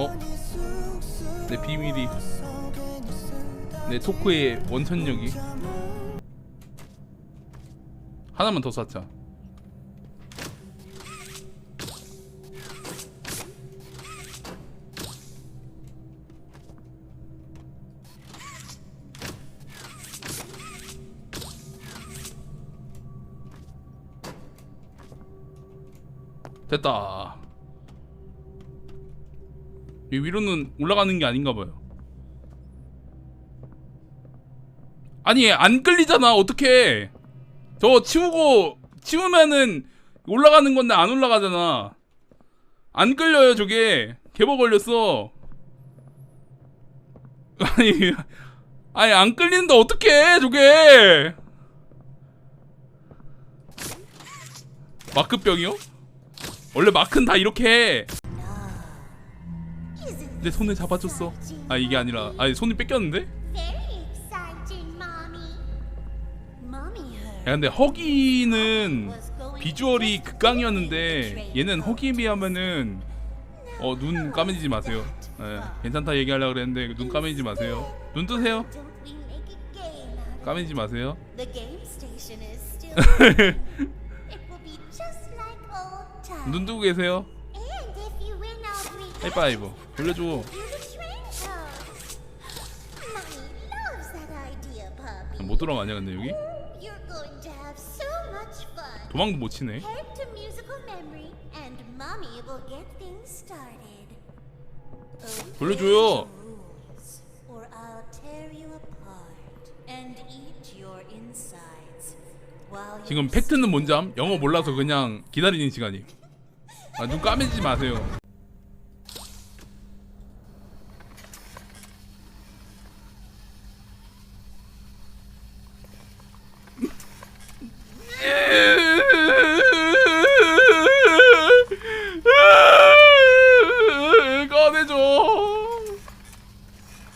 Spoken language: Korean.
어? 내 비밀이. 내 토크의 원천력이. 하나만 더 쌓자. 됐다 이 위로는 올라가는 게 아닌가 봐요. 아니 안 끌리잖아. 어떻게 저 치우고 치우면은 올라가는 건데 안 올라가잖아. 안 끌려요 저게. 개버 걸렸어. 아니 아니 안 끌리는데 어떡해 저게. 마크병이요? 원래 마크는 다 이렇게 해. 내 손을 잡아줬어. 아 이게 아니라. 아니 손이 뺏겼는데? 야 근데 허기는 비주얼이 극강이었는데 얘는 허기에 비하면은 어 눈 까매지지 마세요. 예, 괜찮다 얘기하려고 그랬는데 눈 까매지지 마세요. 눈 뜨세요. 까매지지 마세요. 눈 뜨고 계세요 하이파이브 돌려줘. 못 들어가냐 근데 여기? 도망도 못 치네 돌려줘요 지금 팩트는 뭔지 암? 영어 몰라서 그냥 기다리는 시간이 아, 눈 까매지지 마세요